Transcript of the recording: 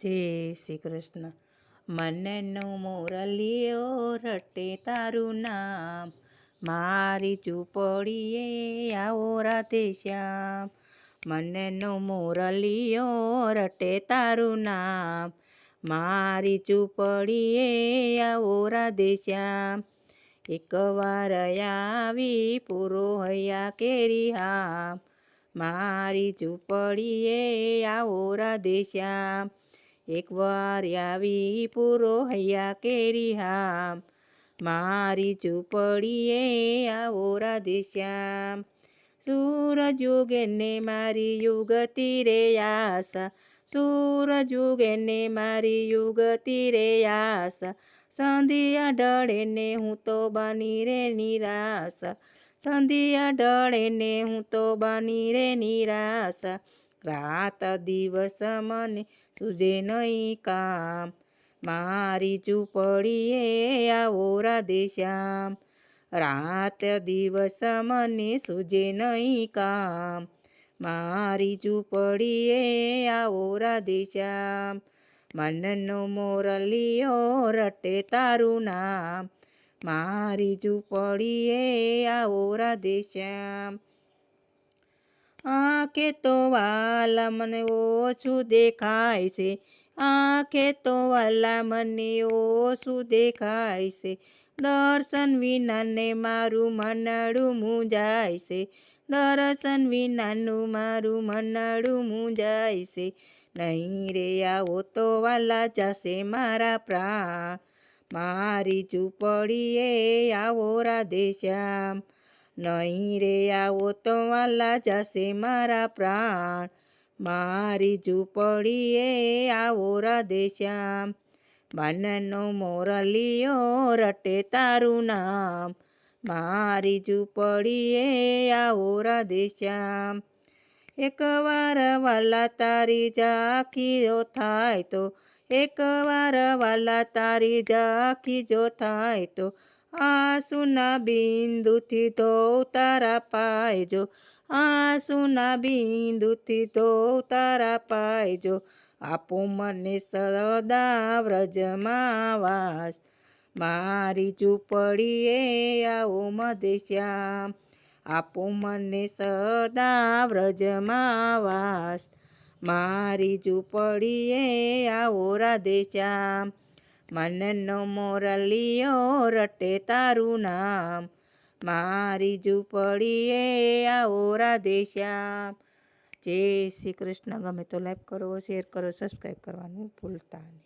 જય શ્રી કૃષ્ણ. મનનો મોરલીઓ રટે તારું નામ. મારી ચૂપડીએ આવો રાતે શ્યામ. મનનો મોરલીઓ રટે તારું નામ. મારી ચૂપડીએ આવો રાધે શ્યામ. એકવાર આવી પૂરો હૈયા કેરી હામ. મારી ચૂપડીએ આવો રાધે શ્યામ. એકવાર આવી પૂરો હૈયા કેરી હામ. મારી ચૂપડીએ આવો રાધે શ્યામ. સૂરજ મારી યુગતી રે આશા. સૂરજ ઉગેને મારી યુગતી રે આશા. સંધિયા ઢળે ને હું તો બની રે નિરાશ. સંધિયા ઢળે ને હું તો બની રે નિરાશા. રાત દિવસ મને સુજે નહીં કામ. મારી ચૂપડીએ આવો રાધે શ્યામ. રાત દિવસ મને સુજે નહીં કામ. મારી ચૂપડીએ આવો રાધે શ્યામ. મનનો મોરલીઓ રટે તારું નામ. મારી ઝૂંપડીએ આવો રાધે શ્યામ. આંખે તો વાલા મને ઓછું દેખાય છે. આંખે તો વાલા મને ઓછું દેખાય છે. દર્શન વિનાને મારું મનડું મૂંઝાય છે. દર્શન વિનાનું મારું મનડું મૂંઝાય છે. નહીં રે આવો તો વાલા જશે મારા પ્રાણ. મારી ચૂપડીએ આવો રાધે શ્યામ. નહીં રે આવો તો વાલા જશે મારા પ્રાણ. મારી ઝૂંપડીએ આવો રાધે શ્યામ. મનનો મોરલીઓ રટે તારું નામ. મારી ઝૂંપડીએ આવો રાધે શ્યામ. એકવાર વાલા તારી ઝાંખી જો થાય તો, એકવાર વાલા તારી ઝાંખી જો થાય તો આંસુના બિંદુથી તો તારા પાયજો, આંસુના બિંદુથી તો તારા પાયજો, આપો મને સદા વ્રજમાં વાસ, મારી ઝૂંપડીએ આવો મધશ્યામ આપો મને સદા વ્રજમાં વાસ, મારી ઝૂંપડીએ આવો રાધે શ્યામ મનનો મોરલીઓ રટે તારું નામ. મારી ઝૂંપડીએ આવો રાધે શ્યામ. જય શ્રી કૃષ્ણ. ગમે તો લાઈક કરો શેર કરો સબસ્ક્રાઈબ કરવાનું ભૂલતા નહીં.